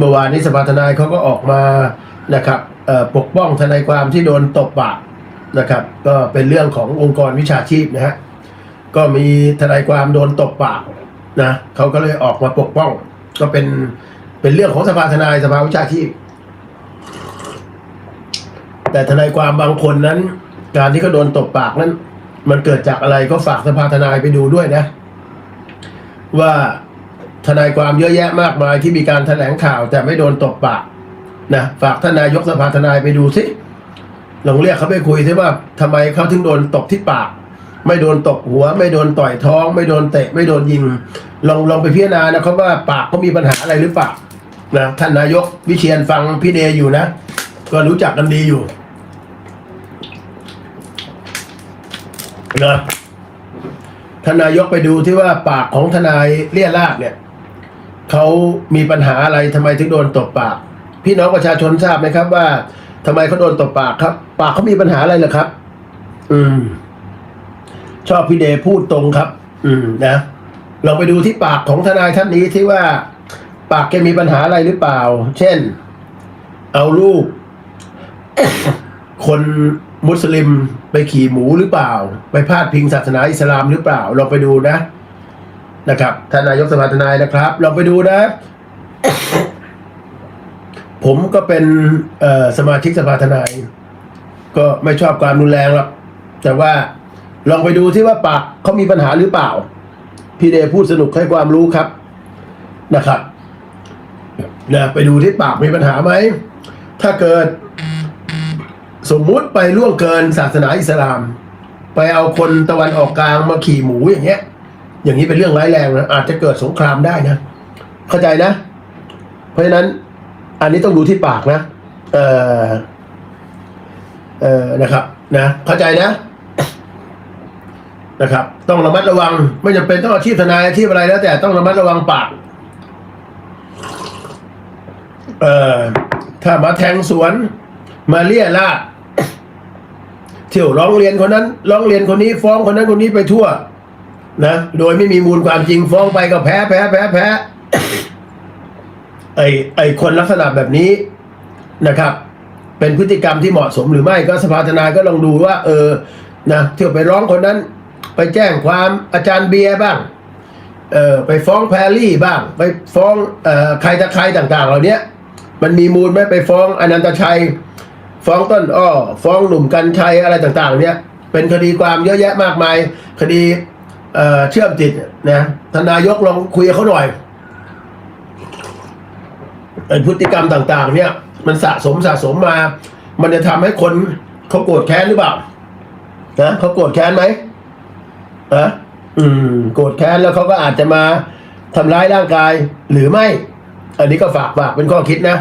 เมื่อวานนี้สภาทนายเขาก็ออกมานะครับปกป้องทนายความที่โดนตบปากนะครับก็เป็นเรื่องขององค์กรวิชาชีพนะฮะก็มีทนายความโดนตบปากนะเขาก็เลยออกมาปกป้อง ก็เป็นเป็นเรื่องของสภาทนายสภาวิชาชีพ แต่ทนายความบางคนนั้น การที่เขาโดนตบปากนั้น มันเกิดจากอะไรก็ฝากสภาทนายไปดูด้วยนะ ว่า ทนายความเยอะแยะมากมายที่มีการแถลงข่าวแต่ไม่โดนตบปากนะฝากท่านนายกสภาทนายไปดูสิลองเรียกเขาไปคุยสิว่าทำไมเขาถึงโดนตบที่ปาก ไม่โดนตบหัว ไม่โดนต่อยท้อง ไม่โดนเตะ ไม่โดนยิง ลองลองไปพิจารณานะครับว่าปากเขามีปัญหาอะไรหรือเปล่านะท่านนายกวิเชียนฟังพี่เดย์อยู่นะ ก็รู้จักกันดีอยู่นะท่านนายกไปดูที่ว่าปากของทนายเลี่ยราดเนี่ย เขามีปัญหาอะไรทำไมถึงโดนตบปาก พี่น้องประชาชนทราบไหมครับ ว่าทำไมเขาโดนตบปากครับ ปากเขามีปัญหาอะไรเหรอครับ อืม ชอบพี่เดพูดตรงครับ อืมนะลองไปดูที่ปากของทนายท่านนี้ที่ว่า ปากแกมีปัญหาอะไรหรือเปล่า เช่น เอาลูกคนมุสลิมไปขี่หมูหรือเปล่า ไปพาดพิงศาสนาอิสลามหรือเปล่าลองไปดูนะ นะครับท่านนายกสภาทนายนะครับลองไปดูนะ ผมก็เป็นสมาชิกสภาทนาย ก็ไม่ชอบความรุนแรงหรอกแต่ว่าลองไปดูที่ว่าปากเขามีปัญหาหรือเปล่า พี่เดพูดสนุกให้ความรู้ครับนะครับนะไปดูที่ปากมีปัญหาไหม ถ้าเกิด สมมุติไปล่วงเกินศาสนาอิสลาม ไปเอาคนตะวันออกกลางมาขี่หมูอย่างเงี้ย อย่างนี้เป็นเรื่องร้ายแรงนะอาจจะเกิดสงครามได้นะ เข้าใจนะ เพราะฉะนั้นอันนี้ต้องดูที่ปากนะ เออเออนะครับ นะ เข้าใจนะนะครับ ต้องระมัดระวัง ไม่จำเป็นต้องอาชีพทนายอาชีพอะไรแล้วแต่ต้องระมัดระวังปาก เอ่อถ้ามาแทงสวน มาเลี่ยลาดเที่ยวร้องเรียนคนนั้น ร้องเรียนคนนี้ฟ้องคนนั้นคนนี้ไปทั่ว นะโดยไม่มีมูลความจริงฟ้องไปก็แพ้แพ้แพ้แพ้ไอไอคนลักษณะแบบนี้นะครับ เป็นพฤติกรรมที่เหมาะสมหรือไม่ก็สภาทนาก็ลองดูว่า เออนะเที่ยวไปร้องคนนั้น ไปแจ้งความอาจารย์เบียร์บ้างเออไปฟ้องแพรรี่บ้าง ไปฟ้องเอ่อใครตะใครต่าง ๆ เหล่านี้มันมีมูลไหมไปฟ้องอนันตชัย ฟ้องต้นอ้อฟ้องหนุ่มกัญชัยอะไรต่าง ๆ เนี่ยเป็นคดีความเยอะแยะมากมาย คดี เอเชื่อมติดนะทานนายกลองคุยกับเขาหน่อยไอพฤติกรรมต่าง ๆ เนี่ย มันสะสมสะสมมา มันจะทำให้คนเขาโกรธแค้นหรือเปล่านะเขาโกรธแค้นไหมอะอืม โกรธแค้นแล้วเขาก็อาจจะมาทำร้ายร่างกายหรือไม่ อันนี้ก็ฝากฝากเป็นข้อคิดนะ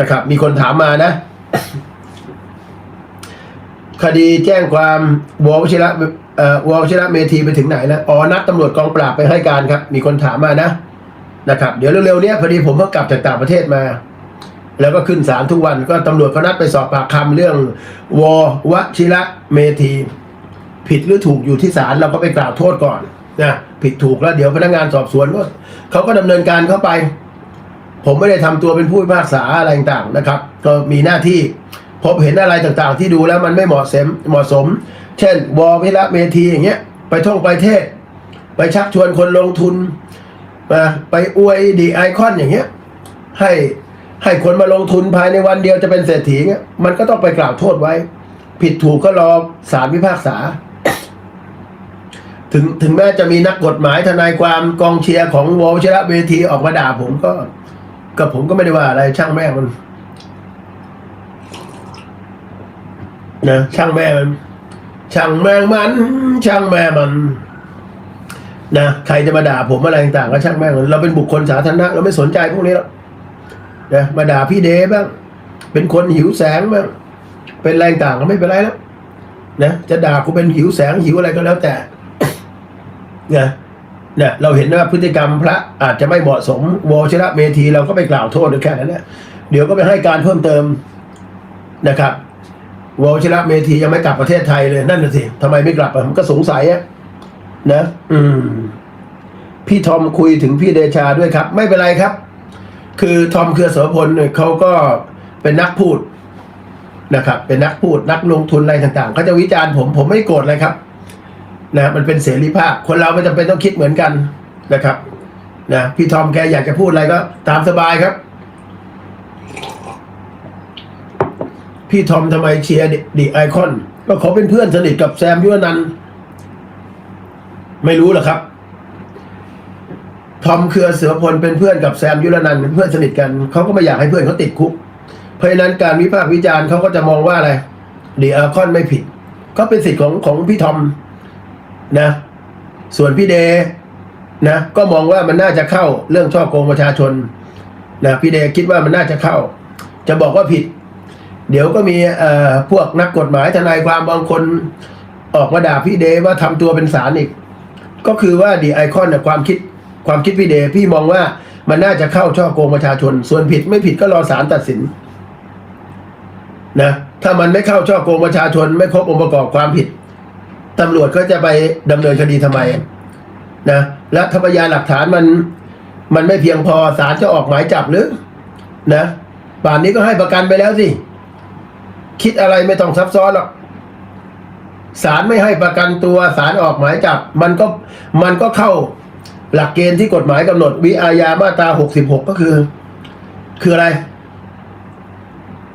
นะครับ มีคนถามมานะ คดีแจ้งความววชิระ เอ่อววชิระเมธีไปถึงไหนแล้วอ๋อนัดตำรวจกองปราบไปให้การครับ มีคนถามมานะนะครับ เดี๋ยวเร็วๆเนี้ยพอดีผมเพิ่งกลับจากต่างประเทศมา แล้วก็ขึ้นศาลทุกวันก็ตำรวจเขานัดไปสอบปากคำเรื่องวอวชิระเมธีผิดหรือถูกอยู่ที่ศาลเราก็ไปกล่าวโทษก่อนนะผิดถูกแล้วเดี๋ยวพนักงานสอบสวนก็เขาก็ดำเนินการเข้าไป ผมไม่ได้ทำตัวเป็นผู้พิพากษาอะไรต่างๆนะครับ ก็มีหน้าที่พบเห็นอะไรต่างๆ ที่ดูแล้วมันไม่เหมาะสมเหมาะสม เช่นวอวิระเมทีอย่างเงี้ยไปท่องไปเทศ ไปชักชวนคนลงทุนมาไปอวยดีไอคอนอย่างเงี้ยให้ให้คนมาลงทุนภายในวันเดียวจะเป็นเศรษฐีเงี้ยมันก็ต้องไปกล่าวโทษไว้ ผิดถูกก็รอศาลพิพากษา ถึงถึงแม้จะมีนักกฎหมายทนายความกองเชียร์ของวอลชระเวทีออกมาด่าผมก็ กับผมก็ไม่ได้ว่าอะไรช่างแม่มันนะช่างแม่มัน ช่างแม่มัน ช่างแม่มันนะใครจะมาด่าผมอะไรต่างๆก็ช่างแม่มันเราเป็นบุคคลสาธารณะเราไม่สนใจพวกนี้หรอกนะมาด่าพี่เดบ้าง เป็นคนหิวแสงบ้างเป็นแรงต่างก็ไม่เป็นไรแล้วนะจะด่ากูเป็นหิวแสงหิวอะไรก็แล้วแต่นะเนี่ยเราเห็นว่าพฤติกรรมพระอาจจะไม่เหมาะสมวชระเมธีเราก็ไปกล่าวโทษแค่นั้นแหละเดี๋ยวก็ไปให้การเพิ่มเติมนะครับ วชระเมธียังไม่กลับประเทศไทยเลยนั่นน่ะสิทำไมไม่กลับอะมันก็สงสัยอะนะ อืม พี่ทอมคุยถึงพี่เดชาด้วยครับ ไม่เป็นไรครับ คือทอมเครือโสพลเนี่ยเขาก็เป็นนักพูดนะครับ เป็นนักพูดนักลงทุนอะไรต่างๆเขาจะวิจารณ์ผมผมไม่โกรธเลยครับ นะมันเป็นเสรีภาพ คนเราไม่จำเป็นต้องคิดเหมือนกันนะครับ นะพี่ทอมแกอยากจะพูดอะไรก็ตามสบายครับ พี่ทอมทำไมเชียร์ดีไอคอน ก็เขาเป็นเพื่อนสนิทกับแซมยุรนันไม่รู้หรอครับ ทอมเครือเสือพลเป็นเพื่อนกับแซมยุรนันเป็นเพื่อนสนิทกัน เขาก็ไม่อยากให้เพื่อนเขาติดคุก เพราะฉะนั้นการวิพากษ์วิจารณ์เขาก็จะมองว่าอะไรดีไอคอนไม่ผิดก็เป็นสิทธิ์ของของพี่ทอมนะ ส่วนพี่เดนะก็มองว่ามันน่าจะเข้าเรื่องช่อโกงประชาชนนะพี่เดคิดว่ามันน่าจะเข้า จะบอกว่าผิด เดี๋ยวก็มีเอ่อพวกนักกฎหมายทนายความบางคนออกมาด่าพี่เดว่าทำตัวเป็นสารอีก ก็คือว่าดีไอคอนเนี่ยความคิดความคิดพี่เดพี่มองว่ามันน่าจะเข้าช่อโกงประชาชน ส่วนผิดไม่ผิดก็รอศาลตัดสินนะถ้ามันไม่เข้าช่อโกงประชาชน ไม่ครบองค์ประกอบความผิดตำรวจก็จะไปดำเนินคดีทำไมนะและถ้าพยานหลักฐานมันมันไม่เพียงพอศาลจะออกหมายจับหรือ นะป่านนี้ก็ให้ประกันไปแล้วสิ คิดอะไรไม่ต้องซับซ้อนหรอกศาลไม่ให้ประกันตัวศาลออกหมายจับ มันก็มันก็เข้าหลักเกณฑ์ที่กฎหมายกำหนดวิอาญามาตราหกสิบหกก็คือ คืออะไร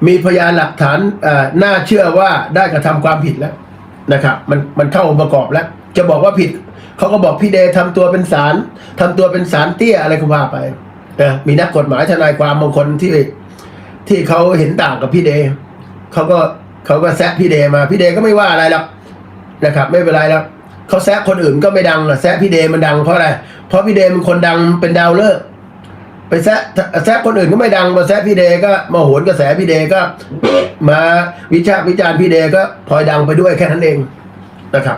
มีพยานหลักฐานอ่าน่าเชื่อว่าได้กระทำความผิดแล้วนะครับ มันมันเข้าองค์ประกอบแล้ว จะบอกว่าผิดเขาก็บอกพี่เดย์ทำตัวเป็นสารทำตัวเป็นสารเตี้ยอะไรก็ว่าไปนะมีนักกฎหมายทนายความบางคนที่ที่เขาเห็นต่างกับพี่เดย์ เขาก็เขาก็แซะพี่เดมาพี่เดก็ไม่ว่าอะไรหรอกนะครับ ไม่เป็นไรแล้วเขาแซะคนอื่นก็ไม่ดังหรอกแซะพี่เดมันดังเพราะอะไรเพราะพี่เดมันคนดังเป็นดาวเลิกไปแซะแซะคนอื่นก็ไม่ดังมาแซะพี่เดก็มาโหนกระแสพี่เดก็ มาวิจารวิจารณ์พี่เดก็พลอยดังไปด้วยแค่นั้นเองนะครับ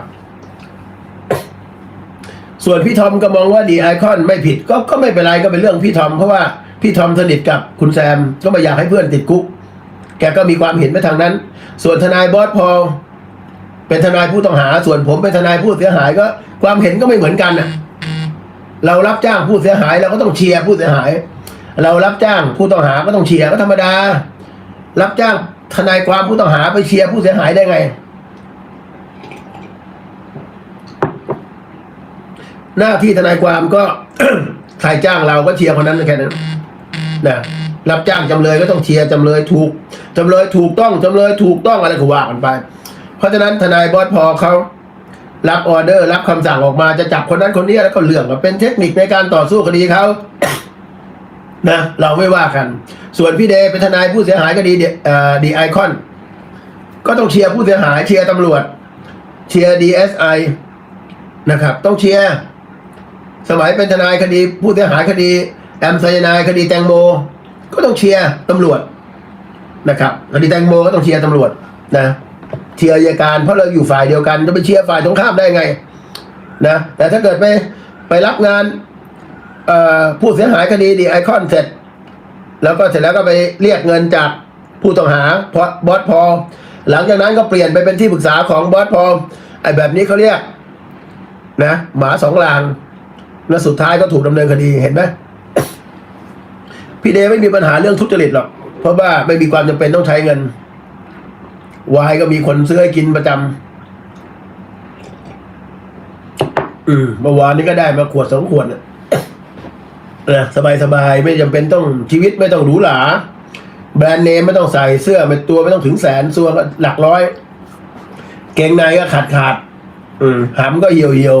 ส่วนพี่ทอมก็มองว่าดีไอคอนไม่ผิดก็ก็ไม่เป็นไรก็เป็นเรื่องพี่ทอมเพราะว่าพี่ทอมสนิทกับคุณแซมก็ไม่อยากให้เพื่อนติดคุก แกก็มีความเห็นไปทางนั้น ส่วนทนายบอสพอลเป็นทนายผู้ต้องหา ส่วนผมเป็นทนายผู้เสียหายก็ ความเห็นก็ไม่เหมือนกันนะเรารับจ้างผู้เสียหายเราก็ต้องเชียร์ผู้เสียหาย เรารับจ้างผู้ต้องหาก็ต้องเชียร์ก็ธรรมดา รับจ้างทนายความผู้ต้องหาไปเชียร์ผู้เสียหายได้ไง หน้าที่ทนายความก็ใครจ้างเราก็เชียร์คนนั้นแค่นั้นนะ รับจ้างจำเลยก็ต้องเชียร์จำเลยถูกจำเลยถูกต้องจำเลยถูกต้องอะไรก็ว่ากันไป เพราะฉะนั้นทนายบอสพอเขารับออเดอร์รับคำสั่งออกมาจะจับคนนั้นคนนี้แล้วก็เรื่องก็เป็นเทคนิคในการต่อสู้คดีเขานะเราไม่ว่ากัน ส่วนพี่เดย์เป็นทนายผู้เสียหายคดีดีไอคอน ก็ต้องเชียร์ผู้เสียหายเชียร์ตำรวจ เชียร์ดีเอสไอนะครับ ต้องเชียร์สมัยเป็นทนายคดีผู้เสียหายคดี แอมไซยานายคดีแตงโม ก็ต้องเชียร์ตำรวจนะครับคดีแตงโมก็ต้องเชียร์ตำรวจนะเชียร์อัยการเพราะเราอยู่ฝ่ายเดียวกันจะไปเชียร์ฝ่ายตรงข้ามได้ไงนะแต่ถ้าเกิดไปไปรับงานผู้เสียหายคดีดีไอคอนเสร็จ แล้วก็เสร็จแล้วก็ไปเรียกเงินจากผู้ต้องหาพราะบอสพอ หลังจากนั้นก็เปลี่ยนไปเป็นที่ปรึกษาของบอสพอไอแบบนี้เขาเรียกนะหมาสองลางแล้วสุดท้ายก็ถูกดำเนินคดีเห็นไหม พี่เดย์ไม่มีปัญหาเรื่องทุจริตหรอก เพราะว่าไม่มีความจำเป็นต้องใช้เงินวายก็มีคนซื้อให้กินประจำอืมเมื่อวานนี้ก็ได้มาขวดสองขวดน่ะนะสบายสบายๆไม่จำเป็นต้องชีวิตไม่ต้องหรูหราแบรนด์เนมไม่ต้องใส่เสื้อเป็นตัวไม่ต้องถึงแสนซัวก็หลักร้อย เกงในก็ขาดขาดอืมหำก็เหี่ยวเหี่ยว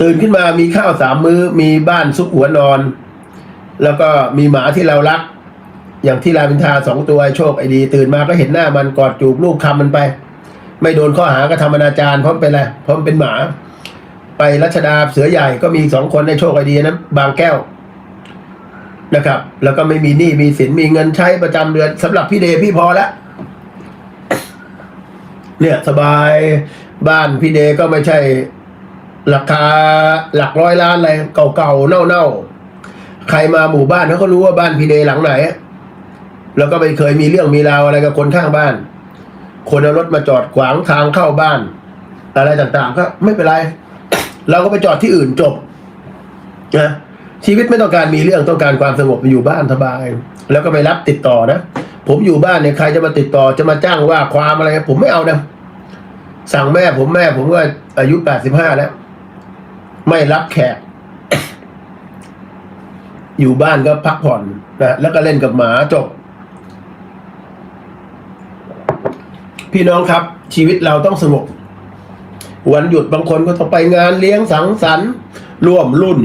ตื่นขึ้นมามีข้าวสามมื้อมีบ้านซุกหัวนอน แล้วก็มีหมาที่เรารัก อย่างที่รามอินทาสองตัวโชคไอดี ตื่นมาก็เห็นหน้ามันกอดจูบลูกคำมันไป ไม่โดนข้อหากระทำอนาจารเพราะมันเป็นอะไรเพราะมันเป็นหมา ไปรัชดาเสือใหญ่ก็มีสองคนในโชคไอดีนั้นบางแก้วนะครับ แล้วก็ไม่มีหนี้มีสินมีเงินใช้ประจำเดือนสำหรับพี่เดพี่พอแล้วเนี่ยสบายบ้านพี่เดก็ไม่ใช่ราคาหลักร้อยล้านอะไรเก่าๆเน่าๆ ใครมาหมู่บ้านเขาก็รู้ว่าบ้านพีเดย์หลังไหน แล้วก็ไม่เคยมีเรื่องมีราวอะไรกับคนข้างบ้าน คนเอารถมาจอดขวางทางเข้าบ้าน อะไรต่างๆ ก็ไม่เป็นไร เราก็ไปจอดที่อื่นจบนะชีวิตไม่ต้องการมีเรื่องต้องการความสงบอยู่บ้านสบาย แล้วก็ไม่รับติดต่อนะผมอยู่บ้านเนี่ยใครจะมาติดต่อจะมาจ้างว่าความอะไร ผมไม่เอานะสั่งแม่ผมแม่ผมก็อายุแปดสิบห้าแล้ว ไม่รับแขก อยู่บ้านก็พักผ่อนนะแล้วก็เล่นกับหมาจบ พี่น้องครับ ชีวิตเราต้องสงบวันหยุดบางคนก็ต้องไปงานเลี้ยงสังสรรค์ ร่วมรุ่น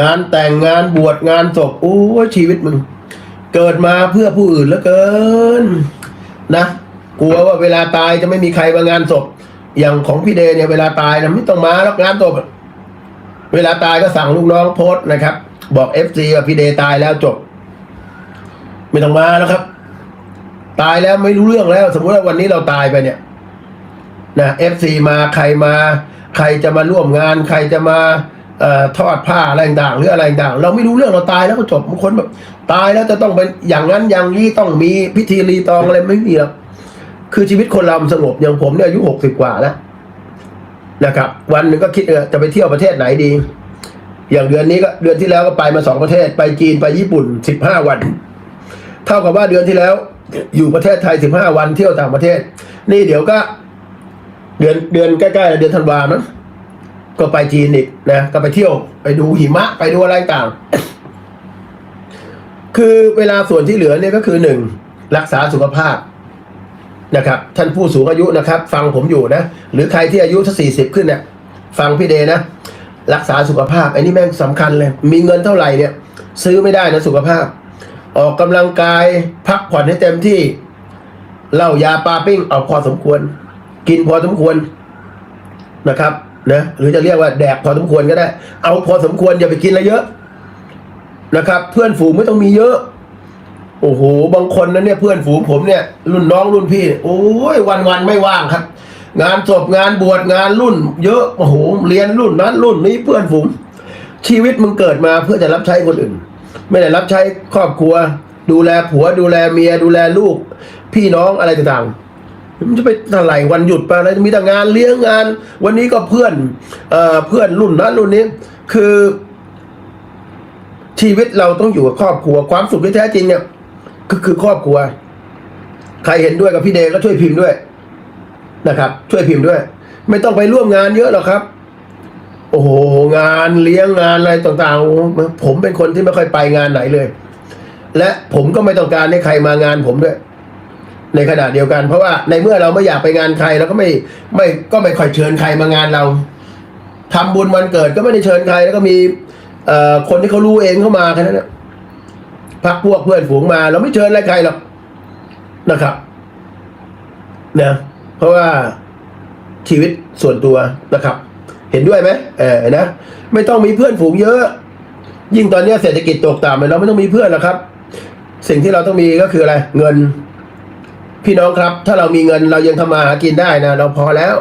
งานแต่งงานบวชงานศพโอ้ชีวิตมึง เกิดมาเพื่อผู้อื่นเหลือเกิน นะกลัวว่าเวลาตายจะไม่มีใครมางานศพ อย่างของพี่เดเนี่ยเวลาตายนะไม่ต้องมาแล้วงานศพเวลาตายก็สั่งลูกน้องโพสนะครับ บอกเอฟซีว่าพี่เดตายแล้วจบ ไม่ต้องมาแล้วครับ ตายแล้วไม่รู้เรื่องแล้ว สมมติว่าวันนี้เราตายไปเนี่ยนะเอฟซีมาใครมา ใครจะมาร่วมงาน ใครจะมาอทอดผ้าอะไรต่างๆหรืออะไรต่างเราไม่รู้เรื่องเราตายแล้วก็จบบางคนแบบตายแล้วจะต้องเป็นอย่างนั้นอย่างนี้ต้องมีพิธีรีตองอะไรไม่มีหรอกคือชีวิตคนเราสงบอย่างผมเนี่ยอายุหกสิบกว่าแล้วนะครับ วันหนึ่งก็คิดเออจะไปเที่ยวประเทศไหนดี อย่างเดือนนี้ก็เดือนที่แล้วก็ไปมาสองประเทศ ไปจีนไปญี่ปุ่นสิบห้าวัน เท่ากับว่าเดือนที่แล้ว อยู่ประเทศไทยสิบห้าวันเที่ยวต่างประเทศ นี่เดี๋ยวก็ เดือนเดือนใกล้ๆเดือนธันวามั้งก็ไปจีนอีกนะก็ไปเที่ยวไปดูหิมะไปดูอะไรต่าง คือเวลาส่วนที่เหลือเนี่ยก็คือหนึ่งรักษาสุขภาพนะครับ ท่านผู้สูงอายุนะครับ ฟังผมอยู่นะ หรือใครที่อายุสักสี่สิบขึ้นเนี่ยฟังพี่เดนะ รักษาสุขภาพไอ้นี่แม่งสำคัญเลย มีเงินเท่าไหร่เนี่ย ซื้อไม่ได้นะสุขภาพ ออกกำลังกายพักผ่อนให้เต็มที่เหล้ายาปาปิ้งเอาพอสมควร กินพอสมควรนะครับนะหรือจะเรียกว่าแดกพอสมควรก็ได้ เอาพอสมควรอย่าไปกินอะไรเยอะนะครับ เพื่อนฝูงไม่ต้องมีเยอะ โอ้โหบางคนนะเนี่ยเพื่อนฝูงผมเนี่ย รุ่นน้องรุ่นพี่ โอ้ยวันวันไม่ว่างครับ งานศพงานบวชงานรุ่น เยอะโอ้โหเรียนรุ่นนั้นรุ่นนี้เพื่อนฝูงชีวิตมึงเกิดมาเพื่อจะรับใช้คนอื่น ไม่ได้รับใช้ครอบครัว ดูแลผัว ดูแลเมีย ดูแลลูก พี่น้องอะไรต่างๆมันจะไปเท่าไหร่วันหยุดไปอะไรมีแต่งานเลี้ยงงาน วันนี้ก็เพื่อนเอ่อเพื่อนรุ่นนั้นรุ่นนี้ คือ ชีวิตเราต้องอยู่กับครอบครัว ความสุขที่แท้จริงเนี่ยก็คือครอบครัว ใครเห็นด้วยกับพี่เดก็ช่วยพิมพ์ด้วย นะครับ ช่วยพิมพ์ด้วย ไม่ต้องไปร่วมงานเยอะหรอกครับ โอ้โห งานเลี้ยงงานอะไรต่างๆ ผมเป็นคนที่ไม่ค่อยไปงานไหนเลย และผมก็ไม่ต้องการให้ใครมางานผมด้วย ในขณะเดียวกัน เพราะว่าในเมื่อเราไม่อยากไปงานใครเราก็ไม่ไม่ก็ไม่ค่อยเชิญใครมางานเราทำบุญวันเกิดก็ไม่ได้เชิญใคร แล้วก็มีเอ่อคนที่เขารู้เองเข้ามาแค่นั้นนะพักพวกเพื่อนฝูงมา เราไม่เชิญอะไรใครหรอกนะครับนะ เพราะว่าชีวิตส่วนตัวนะครับ เห็นด้วยไหมเออนะไม่ต้องมีเพื่อนฝูงเยอะ ยิ่งตอนนี้เศรษฐกิจตกต่ำเราไม่ต้องมีเพื่อนหรอกครับ สิ่งที่เราต้องมีก็คืออะไร เงิน พี่น้องครับ ถ้าเรามีเงินเรายังทำมาหากินได้นะเราพอแล้ว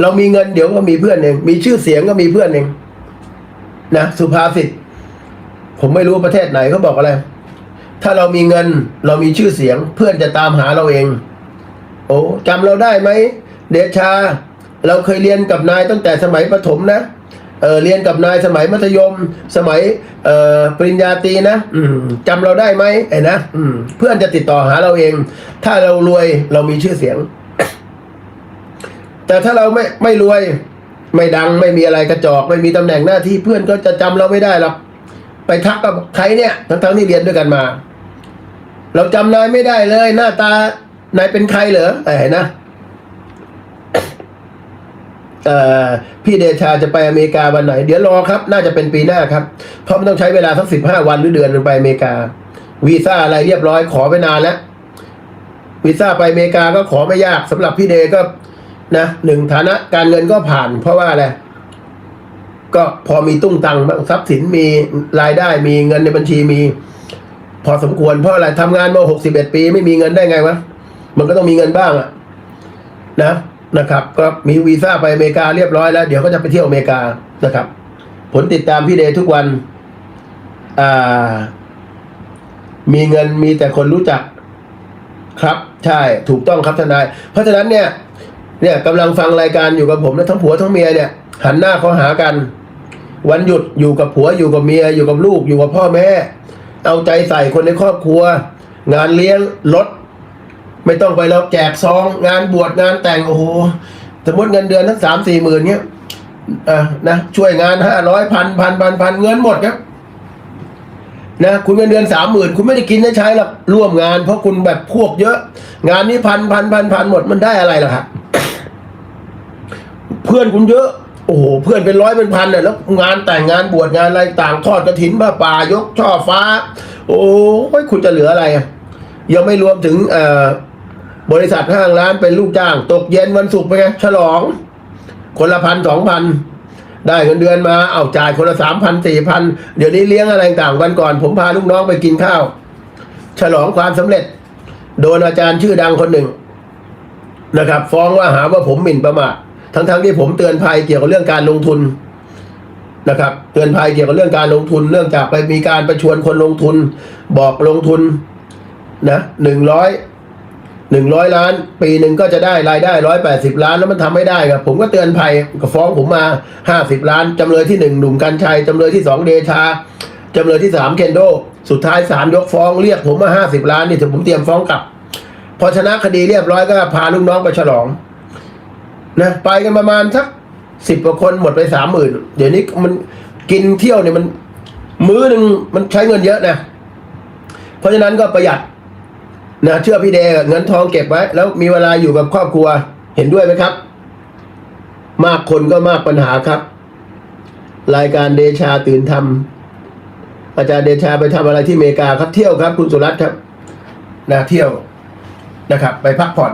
เรามีเงินเดี๋ยวก็มีเพื่อนเองมีชื่อเสียงก็มีเพื่อนเองนะสุภาษิตผมไม่รู้ประเทศไหนเขาบอกอะไร ถ้าเรามีเงินเรามีชื่อเสียง เพื่อนจะตามหาเราเอง โอ้จำเราได้ไหมเดชา เราเคยเรียนกับนายตั้งแต่สมัยประถมนะเออเรียนกับนายสมัยมัธยม สมัยเอ่อปริญญาตรีนะอืมจำเราได้ไหมไอ้นะอืเพื่อนจะติดต่อหาเราเอง ถ้าเรารวยเรามีชื่อเสียง แต่ถ้าเราไม่ไม่รวย ไม่ดังไม่มีอะไรกระจอก ไม่มีตำแหน่งหน้าที่เพื่อนก็จะจำเราไม่ได้หรอกไปทักกับใครเนี่ย ทั้งๆที่เรียนด้วยกันมา เราจำนายไม่ได้เลย หน้าตา นายเป็นใครเหรอไอ้นะเอ่พี่เดชาจะไปอเมริกาวันไหน เดี๋ยวรอครับ น่าจะเป็นปีหน้าครับ เพราะมันต้องใช้เวลาสักสิบห้าวันหรือเดือนนึงไปอเมริกา วีซ่าอะไรเรียบร้อยขอไปนานแล้ว วีซ่าไปอเมริกาก็ขอไม่ยากสำหรับพี่เดก็นะหนึ่งฐานะการเงินก็ผ่าน เพราะว่าอะไรก็พอมีตุ้งตังบ้างทรัพย์สินมีรายได้มีเงินในบัญชีมี พอสมควรเพราะอะไรทำงานมาหกสิบเอ็ดปี ไม่มีเงินได้ไงวะ มันก็ต้องมีเงินบ้างอะนะนะครับ ก็มีวีซ่าไปอเมริกาเรียบร้อยแล้ว เดี๋ยวก็จะไปเที่ยวอเมริกานะครับ ผลติดตามพี่เดย์ทุกวันอ่ามีเงินมีแต่คนรู้จักครับ ใช่ถูกต้องครับทนาย เพราะฉะนั้นเนี่ย เนี่ยกำลังฟังรายการอยู่กับผมนะทั้งผัวทั้งเมียเนี่ย หันหน้าเข้าหากัน วันหยุดอยู่กับผัวอยู่กับเมียอยู่กับลูกอยู่กับพ่อแม่ เอาใจใส่คนในครอบครัว งานเลี้ยงรถ ไม่ต้องไปแล้วแจกซองงานบวชงานแต่งโอ้โหสมมติเงินเดือนทั้งสามสี่หมื่นเนี้ยอะนะช่วยงานห้าร้อยพันพันพันพันเงินหมดครับนะคุณเงินเดือนสามหมื่นคุณไม่ได้กินได้ใช้หรอกร่วมงาน เพราะคุณแบบพวกเยอะ งานนี้พันพันพันพันหมดมันได้อะไรล่ะครับเพื่อนคุณเยอะ โอ้โหเพื่อนเป็นร้อยเป็นพันเนี่ยแล้ว งานแต่งงานบวชงานอะไรต่างทอดกระถินผ้าป่ายกช่อฟ้า โอ้ยคุณจะเหลืออะไรยังไม่รวมถึงเอ่อ บริษัทห้างร้านเป็นลูกจ้าง ตกเย็นวันศุกร์ไปไงฉลอง คนละพันสองพันได้เงินเดือนมาเอาจ่ายคนละสามพันสี่พันเดี๋ยวนี้เลี้ยงอะไรต่างวันก่อน ผมพาลูกน้องไปกินข้าว ฉลองความสำเร็จ โดนอาจารย์ชื่อดังคนหนึ่งนะครับ ฟ้องว่าหาว่าผมหมิ่นประมาททั้งๆที่ผมเตือนภัยเกี่ยวกับเรื่องการลงทุนนะครับ เตือนภัยเกี่ยวกับเรื่องการลงทุนเนื่องจากไปมีการไปชวนคนลงทุน บอกลงทุนนะหนึ่งร้อย หนึ่งร้อยล้าน ปีหนึ่งก็จะได้รายได้ร้อยแปดสิบล้านแล้วมันทำไม่ได้ครับผมก็เตือนภัยก็ฟ้องผมมาห้าสิบล้านจำเลยที่หนึ่งหนุ่มกัญชัยจำเลยที่สองเดชาจำเลยที่สามเคนโด สุดท้ายศาลยกฟ้องเรียกผมมาห้าสิบล้านนี่ถึงผมเตรียมฟ้องกลับ พอชนะคดีเรียบร้อยก็พาลูกน้องไปฉลองนะไปกันประมาณสักสิบกว่าคนหมดไปสามหมื่นเดี๋ยวนี้มันกินเที่ยวเนี่ยมัน มื้อหนึ่งมันใช้เงินเยอะนะ เพราะฉะนั้นก็ประหยัด นะเชื่อพี่แดงเงินทองเก็บไว้ แล้วมีเวลาอยู่กับครอบครัวเห็นด้วยไหมครับ มากคนก็มากปัญหาครับ รายการเดชาตื่นทำอาจารย์เดชาไปทำอะไรที่อเมริกาครับเที่ยวครับ คุณสุรัตน์ครับนะเที่ยวนะครับ ไปพักผ่อน